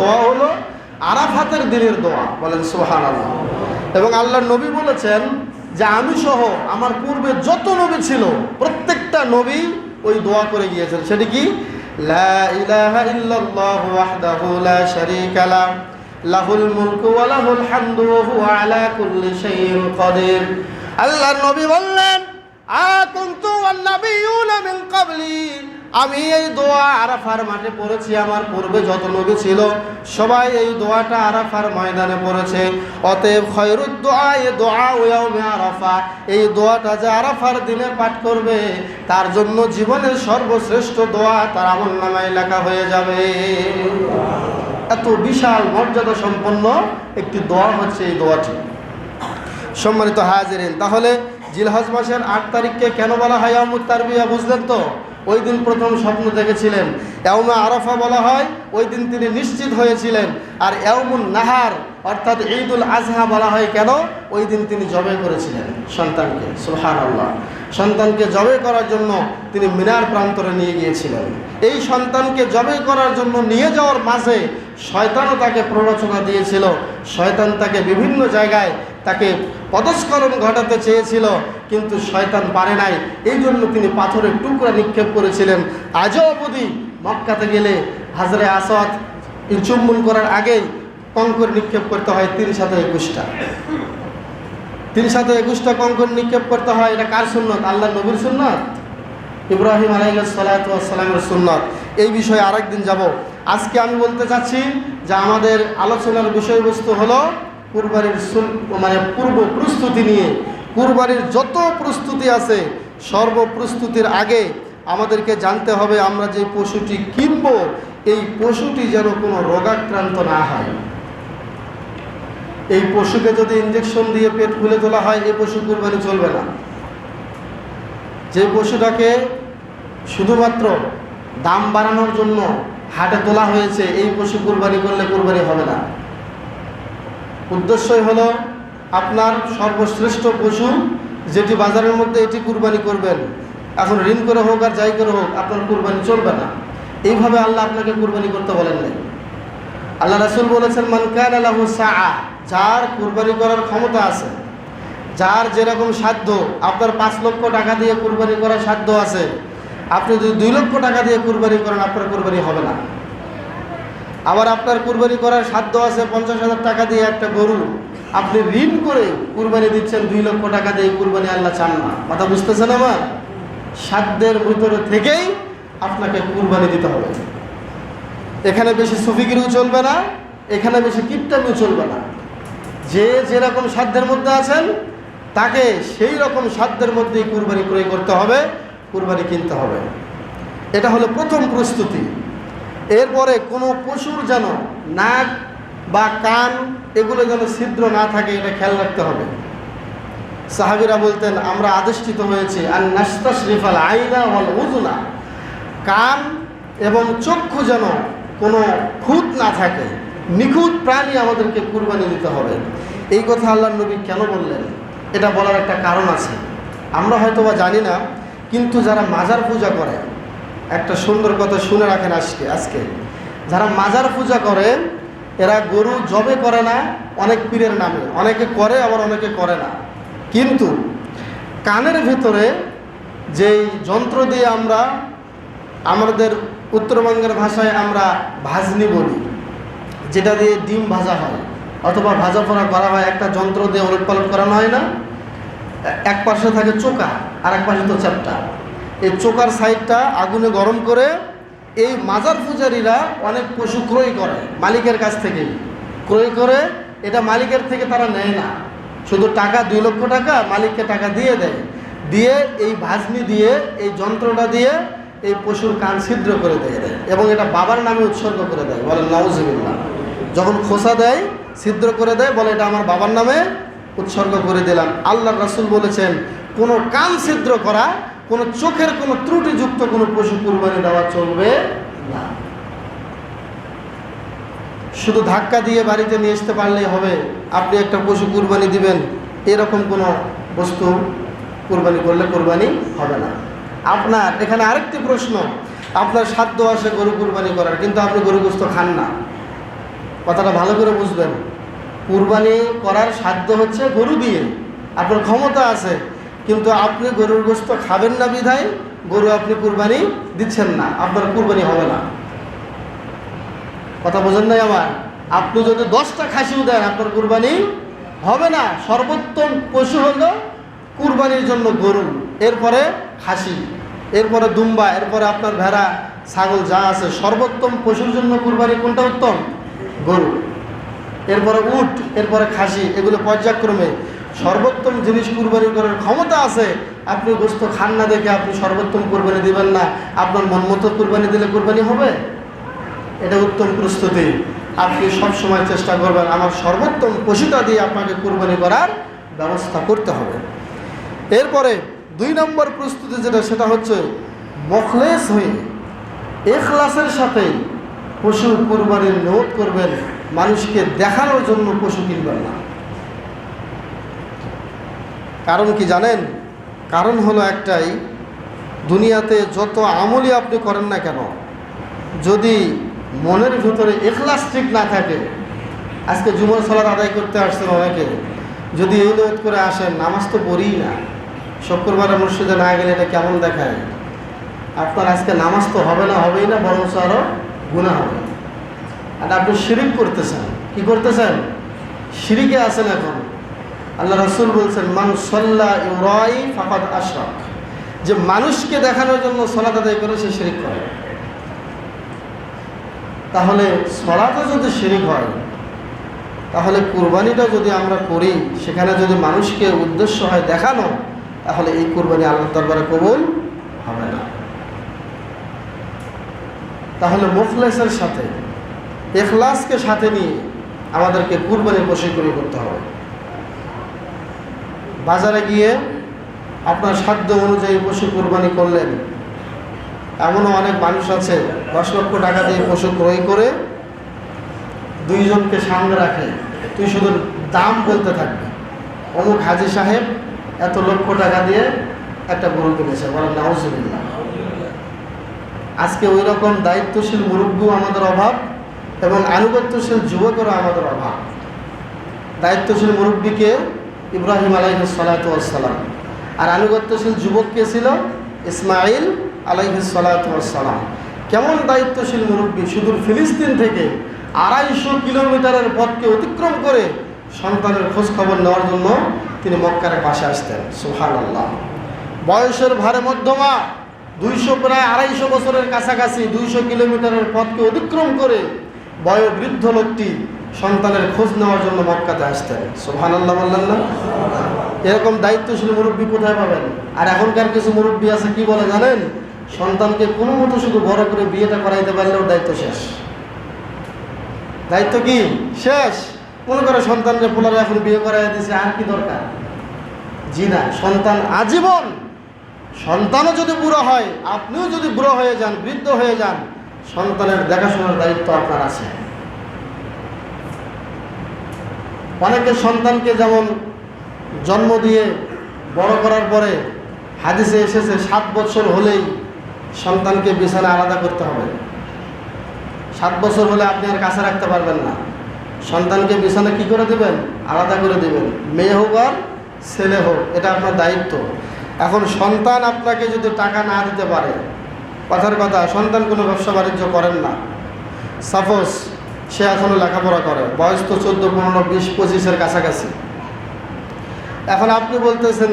দোয়া হলো আরাফাতের দিনের দোয়া, বলেন সোহান আল্লাহ এবং আল্লাহ নবী বলেছেন যে আমি সহ আমার পূর্বে যত নবী ছিল, প্রত্যেকটা নবী ওই দোয়া করে গিয়েছেন। সেটি কি? লা ইলাহা ইল্লাল্লাহু ওয়াহদাহু লা শারীকা লাহ লাহুল মুলকু ওয়া লাহুল হামদু ওয়া আলা কুল্লি শাইইন কাদির। আল্লাহর নবী বললেন আমি এই দোয়া আরাফার মাঠে পড়েছি, আমার পূর্বে যত নবী ছিল, সবাই এই দোয়াটা আরাফার ময়দানে পড়েছে। অতএব খয়রুদ এ দোয়া ওয়াউমে আরাফা। এই দোয়াটা যে আরাফার দিনে পাঠ করবে, তার জন্য জীবনের সর্বশ্রেষ্ঠ দোয়া তার আমল নামায় লেখা হয়ে যাবে। এত বিশাল মর্যাদা সম্পন্ন একটি দোয়া হচ্ছে এই দোয়াটি। সম্মানিত হাজিরিন, তাহলে জিলহজ মাসের আট তারিখকে কেন বলা হয় আমুদ তারবিয়া, বুঝলেন তো? ওই দিন প্রথম স্বপ্ন দেখেছিলেন। এওমা আরফা বলা হয়, ওই দিন তিনি নিশ্চিত হয়েছিলেন। আর এওমুন নাহার, অর্থাৎ ঈদুল আজহা বলা হয় কেন? ওই দিন তিনি জবে করেছিলেন, সন্তানকে সুহান আল্লাহ সন্তানকে জবে করার জন্য তিনি মিনার প্রান্তরে নিয়ে গিয়েছিলেন। এই সন্তানকে জবে করার জন্য নিয়ে যাওয়ার মাঝে শয়তানও তাকে প্ররোচনা দিয়েছিল। শয়তান তাকে বিভিন্ন জায়গায় তাকে পদস্খলন ঘটাতে চেয়েছিল, কিন্তু শয়তান পারে নাই। এই জন্য তিনি পাথরের টুকরা নিক্ষেপ করেছিলেন। আজও অবধি মক্কাতে গেলে হাজরে আসাদ চুম্বন করার আগেই কঙ্কর নিক্ষেপ করতে হয় তিন সাথে একুশটা। তিন সাথে একুশটা কঙ্কর নিক্ষেপ করতে হয়, এটা কার সুন্নত? আল্লাহ নবীর সুন্নত? ইব্রাহিম আলাইসালামের সুন্নত। এই বিষয়ে আরেকদিন যাব। আজকে আমি বলতে চাচ্ছি যে আমাদের আলোচনার বিষয়বস্তু হলো কুরবানির মানে পূর্ব প্রস্তুতি নিয়ে, কুরবানির যত প্রস্তুতি আছে সর্ব প্রস্তুতির আগে আমাদেরকে জানতে হবে আমরা যে পশুটি কিনব, এই পশুটি যেন কোনো রোগাক্রান্ত না হয়। এই পশুকে যদি ইঞ্জেকশন দিয়ে পেট খুলে তোলা হয় এই পশু কুরবানি চলবে না। যে পশুটাকে শুধুমাত্র দাম বাড়ানোর জন্য হাটে তোলা হয়েছে, এই পশু কুরবানি করলে কুরবানি হবে না। উদ্দেশ্যই হলো আপনার সর্বশ্রেষ্ঠ পশু যেটি বাজারের মধ্যে এটি কুরবানি করবেন। এখন ঋণ করে হোক আর যাই করে হোক, আপনার কুরবানি চলবে না। এইভাবে আল্লাহ আপনাকে কুরবানি করতে বলেন নাই। আল্লাহ রাসুল বলেছেন মানকান আল্লাহ সাহা যার কুরবানি করার ক্ষমতা আছে, যার যেরকম সাধ্য আপনার পাঁচ লক্ষ টাকা দিয়ে কুরবানি করার সাধ্য আছে, আপনি যদি দুই লক্ষ টাকা দিয়ে কুরবানি করেন, আপনার কুরবানি হবে না। আবার আপনার কুরবানি করার সাধ্য আছে পঞ্চাশ হাজার টাকা দিয়ে একটা গরু। আপনি ঋণ করে কুরবানি দিচ্ছেন দুই লক্ষ টাকা দিয়ে কুরবানি আল্লাহ চান না। কথা বুঝতেছেন আমার? সাধ্যের ভিতরে থেকেই আপনাকে কুরবানি দিতে হবে। এখানে বেশি সুফিগিরিও চলবে না, এখানে বেশি কিপটামিও চলবে না। যে যেরকম সাধ্যের মধ্যে আছেন, তাকে সেই রকম সাধ্যের মধ্যেই কুরবানি ক্রয় করতে হবে, কুরবানি কিনতে হবে। এটা হলো প্রথম প্রস্তুতি। এরপরে কোনো পশুর যেন নাক বা কান এগুলো যেন ছিদ্র না থাকে, এটা খেয়াল রাখতে হবে। সাহাবিরা বলতেন, আমরা আদিষ্ঠিত হয়েছি আর নাস্তা শরীফাল আইনা হল উজুনা কান এবং চক্ষু যেন কোনো খুঁত না থাকে। নিখুঁত প্রাণী আমাদেরকে কুরবানি দিতে হবে। এই কথা আল্লাহ নবী কেন বললেন? এটা বলার একটা কারণ আছে। আমরা হয়তো বা জানি না, কিন্তু যারা মাজার পূজা করে একটা সুন্দর কথা শুনে রাখেন আজকে আজকে। যারা মাজার পূজা করে, এরা গরু জবে করে না, অনেক পীরের নামে। অনেকে করে, আবার অনেকে করে না। কিন্তু কানের ভেতরে যেই যন্ত্র দিয়ে আমরা আমাদের উত্তরবঙ্গের ভাষায় আমরা ভাজনি বলি, যেটা দিয়ে ডিম ভাজা হয়, অথবা ভাজা পোড়া করা হয়, একটা যন্ত্র দিয়ে পালট করানো হয় না এক পাশে থাকে চোকা আর এক পাশে তো চ্যাপটা। এই চোকার সাইডটা আগুনে গরম করে এই মাজার পূজারীরা অনেক পশু ক্রয় করে, মালিকের কাছ থেকে। ক্রয় করে, এটা মালিকের থেকে তারা নেয় না। শুধু টাকা, দুই লক্ষ টাকা, মালিককে টাকা দিয়ে দেয়। দিয়ে এই ভাজনি দিয়ে, এই যন্ত্রটা দিয়ে এই পশুর কান ছিদ্র করে দিয়ে দেয় এবং এটা বাবার নামে উৎসর্গ করে দেয়, বলে নওজিবিল্লা যখন খোসা দেয়, ছিদ্র করে দেয়, বলে এটা আমার বাবার নামে উৎসর্গ করে দিলাম। আল্লাহ রাসুল বলেছেন, কোনো কান ছিদ্র করা কোনো চোখের কোনো ত্রুটিযুক্ত কোনো পশু কুরবানি দেওয়া চলবে না। শুধু ধাক্কা দিয়ে বাড়িতে নিয়ে আসতে পারলেই হবে। আপনি একটা পশু কুরবানি দিবেন, এরকম কোনো বস্তু কুরবানি করলে কুরবানি হবে না। আপনার, এখানে আরেকটি প্রশ্ন, আপনার সাধ্য আছে গরু কুরবানি করার, কিন্তু আপনি গরু গোস্ত খান না। কথাটা ভালো করে বুঝবেন। কুরবানি করার সাধ্য হচ্ছে গরু দিয়ে। আপনার ক্ষমতা আছে। কিন্তু আপনি গরুর গোস্ত খাবেন না বিধায় গরু আপনি কুরবানি দিচ্ছেন না। আপনার কুরবানি হবে না। কথা বোঝেন নাই আমার? আপনি যদি দশটা খাসিও দেন, আপনার কুরবানি হবে না। সর্বোত্তম পশু হলো কুরবানির জন্য গরু, এরপরে খাসি, এরপরে দুম্বা, এরপরে আপনার ভেড়া, ছাগল যা আছে। সর্বোত্তম পশুর জন্য কুরবানি কোনটা উত্তম? গরু। এরপরে উট, এরপরে খাসি, এগুলো পর্যায়ক্রমে সর্বোত্তম জিনিস কুরবানি করার ক্ষমতা আছে। আপনি গোস্ত খান না দেখে আপনি সর্বোত্তম কুরবানি দিবেন না। আপনার মন মতো কুরবানি দিলে কুরবানি হবে? এটা উত্তম প্রস্তুতি। আপনি সবসময় চেষ্টা করবেন আমার সর্বোত্তম পশুটা দিয়ে আপনাকে কুরবানি করার ব্যবস্থা করতে হবে। এরপরে দুই নম্বর প্রস্তুতি যেটা, সেটা হচ্ছে মখলেস হয়ে এখলাসের সাথে পশু কুরবানির নিয়োগ করবেন। মানুষকে দেখানোর জন্য পশু কিনবেন না। কারণ কি জানেন? কারণ হলো একটাই, দুনিয়াতে যত আমলই আপনি করেন না কেন, যদি মনের ভিতরে এখলাস ঠিক না থাকে, আজকে জুমর সালাদ আদায় করতে আসছেন অনেকে যদি এই নিয়ত করে আসেন, নামাজ তো পড়িই না, শুক্রবারে মসজিদে না গেলে এটা কেমন দেখায়? আপনার আজকে নামাজ তো হবে না, হবেই না বরং আরও গুণা হবে। আর আপনি শিরিক করতেছেন, কি করতেছেন? শিরিকে আছেন এখন। আল্লাহ রসুল বলছেন, মান সল্লা ইউরাই ফাকাদ আশরাক। যে মানুষকে দেখানোর জন্য সলাত আদায় করে, সে শিরিক করে। তাহলে সলাতে যদি শিরিক হয়, তাহলে কুরবানিটা যদি আমরা করি, সেখানে যদি মানুষকে উদ্দেশ্য হয় দেখানো, তাহলে এই কুরবানি আল্লাহ দরবারে কবুল হবে না। তাহলে মুখলেসের সাথে, এখলাসকে সাথে নিয়ে আমাদেরকে কুরবানি প্রশিক্ষণ করতে হবে। বাজারে গিয়ে আপনার সাধ্য অনুযায়ী পশু কোরবানি করলেন। এমনও অনেক মানুষ আছে, দশ লক্ষ টাকা দিয়ে পশু ক্রয় করে দুইজনকে সামনে রাখে। তুই শুধু দাম বলতে থাকবি। অমুক হাজি সাহেব এত লক্ষ টাকা দিয়ে একটা গরু কিনেছে, বলেন, নাউজুবিল্লাহ। আজকে ওই রকম দায়িত্বশীল মুরব্বীও আমাদের অভাব এবং আনুগত্যশীল যুবকেরও আমাদের অভাব। দায়িত্বশীল মুরব্বীকে ইব্রাহিম আলাইহ সালাতাম আর আনুগত্যশীল যুবক কে ছিল? ইসমাইল আলাইহ সালাতাম কেমন দায়িত্বশীল মুরব্বী? সুদূর ফিলিস্তিন থেকে আড়াইশো কিলোমিটারের পথকে অতিক্রম করে সন্তানের খোঁজখবর নেওয়ার জন্য তিনি মক্কারে পাশে আসতেন। সুহান আল্লাহ বয়সের ভারে মধ্যমা, দুইশো প্রায় আড়াইশো বছরের কাছাকাছি দুইশো কিলোমিটারের পথকে অতিক্রম করে বয়োবৃদ্ধ লোকটি সন্তানের খোঁজ নেওয়ার জন্য মক্কাতে আসতেন সোহান আল্লাহ বললেন না? এরকম দায়িত্বশীল মুরব্বী কোথায় পাবেন? আর এখনকার কিছু মুরব্বী আছে কি বলে জানেন? সন্তানকে কোনো মতো শুধু বড় করে বিয়েটা করাইতে পারলেও দায়িত্ব শেষ। দায়িত্ব কি? শেষ। মনে করে সন্তানকে পোলারে এখন বিয়ে করাই দিছে, আর কি দরকার? জি না, সন্তান আজীবন, সন্তানও যদি বুড়ো হয়, আপনিও যদি বুড়ো হয়ে যান, বৃদ্ধ হয়ে যান সন্তানের দেখাশোনার দায়িত্ব আপনার আছে। অনেকে সন্তানকে যেমন জন্ম দিয়ে বড় করার পরে হাদিসে এসেছে, সাত বছর হলেই সন্তানকে বিছানা আলাদা করতে হবে। সাত বছর হলে আপনি আর কাছে রাখতে পারবেন না। সন্তানকে বিছানা কি করে দেবেন? আলাদা করে দেবেন। মেয়ে হোক আর ছেলে হোক, এটা আপনার দায়িত্ব। এখন সন্তান আপনাকে যদি টাকা না দিতে পারে কথার কথা, সন্তান কোনো ব্যবসা বাণিজ্য করেন না। সাপোজ সে এখনও লেখাপড়া করে, বয়স তো চোদ্দ, পনেরো, বিশ, পঁচিশের কাছাকাছি। এখন আপনি বলতেছেন